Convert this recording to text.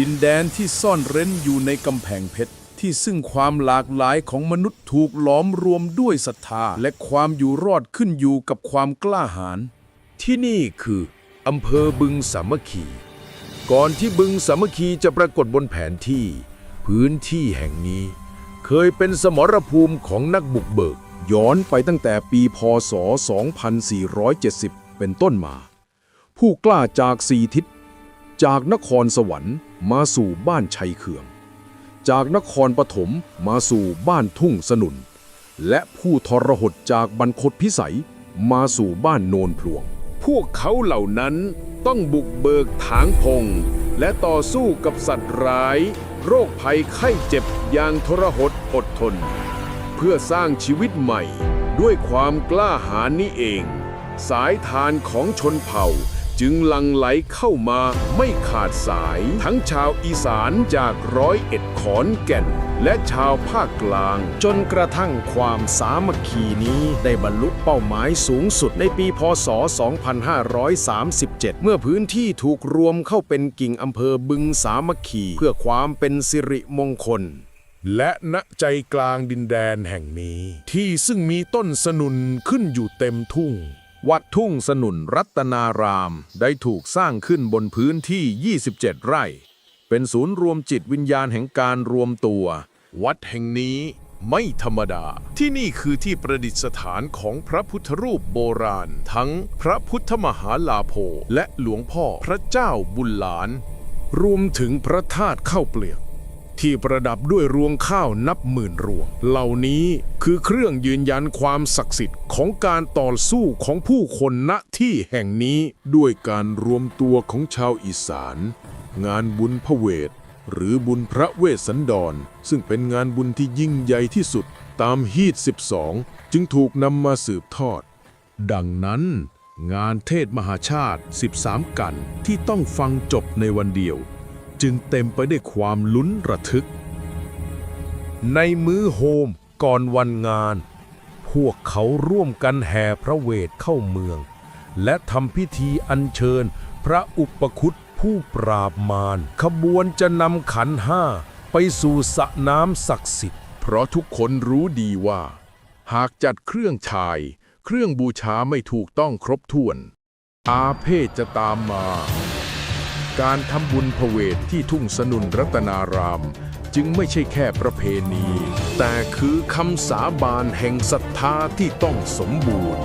ดินแดนที่ซ่อนเร้นอยู่ในกำแพงเพชร ที่ซึ่งความหลากหลายของมนุษย์ถูกหลอมรวมด้วยศรัทธา และความอยู่รอดขึ้นอยู่กับความกล้าหาญที่นี่คืออำเภอบึงสามัคคี ก่อนที่บึงสามัคคีจะปรากฏบนแผนที่ พื้นที่แห่งนี้ เคยเป็นสมรภูมิของนักบุกเบิก ย้อนไปตั้งแต่ปีพศ 2470 เป็นต้นมา ผู้กล้าจากสี่ทิศ จากนครสวรรค์ มาสู่บ้านชัยเขือง จากนครปฐมมาสู่บ้านทุ่งสนุน และผู้ทรหดจากบรรคตพิสัยมาสู่บ้านโนนพลวง พวกเขาเหล่านั้นต้องบุกเบิกถางพง และต่อสู้กับสัตว์ร้าย โรคภัยไข้เจ็บอย่างทรหดอดทน เพื่อสร้างชีวิตใหม่ด้วยความกล้าหาญนี้เอง สายทานของชนเผ่า จึงลังไหลเข้ามาไม่ขาดสาย ทั้งชาวอีสานจากร้อยเอ็ดขอนแก่น และชาวภาคกลาง จนกระทั่งความสามัคคีนี้ได้บรรลุเป้าหมายสูงสุดในปีพศ 2537 เมื่อพื้นที่ถูกรวมเข้าเป็นกิ่งอำเภอบึงสามัคคี เพื่อความเป็นสิริมงคลและณใจกลางดินแดนแห่งนี้ ที่ซึ่งมีต้นสนุนขึ้นอยู่เต็มทุ่ง วัดทุ่งสนุนรัตนารามได้ถูกสร้างขึ้นบนพื้นที่ 27 ไร่ เป็นศูนย์รวมจิตวิญญาณแห่งการรวมตัว วัดแห่งนี้ไม่ธรรมดา ที่นี่คือที่ประดิษฐานของพระพุทธรูปโบราณ ทั้งพระพุทธมหาลาโภและหลวงพ่อพระเจ้าบุญหลาน รวมถึงพระธาตุเข้าเปลือก ที่ประดับด้วยรวงข้าวนับหมื่นรวง เหล่านี้คือเครื่องยืนยันความศักดิ์สิทธิ์ของการต่อสู้ของผู้คนณที่แห่งนี้ ด้วยการรวมตัวของชาวอีสาน งานบุญพระเวท หรือบุญพระเวสสันดร ซึ่งเป็นงานบุญที่ยิ่งใหญ่ที่สุดตามฮีต12 จึงถูกนำมาสืบทอด ดังนั้นงานเทศมหาชาติ 13 กันที่ต้องฟังจบในวันเดียว จึงเต็มไปด้วยความลุ้นระทึก ในมื้อโฮมก่อนวันงาน พวกเขาร่วมกันแห่พระเวทเข้าเมือง และทำพิธีอัญเชิญพระอุปคุตผู้ปราบมารขบวนจะนำขันห้าไปสู่สระน้ำศักดิ์สิทธิ์ เพราะทุกคนรู้ดีว่า หากจัดเครื่องชาย เครื่องบูชาไม่ถูกต้องครบถ้วน อาเพศจะตามมา การทำบุญพระเวทที่ทุ่งสนุนรัตนาราม จึงไม่ใช่แค่ประเพณี แต่คือคำสาบานแห่งศรัทธาที่ต้องสมบูรณ์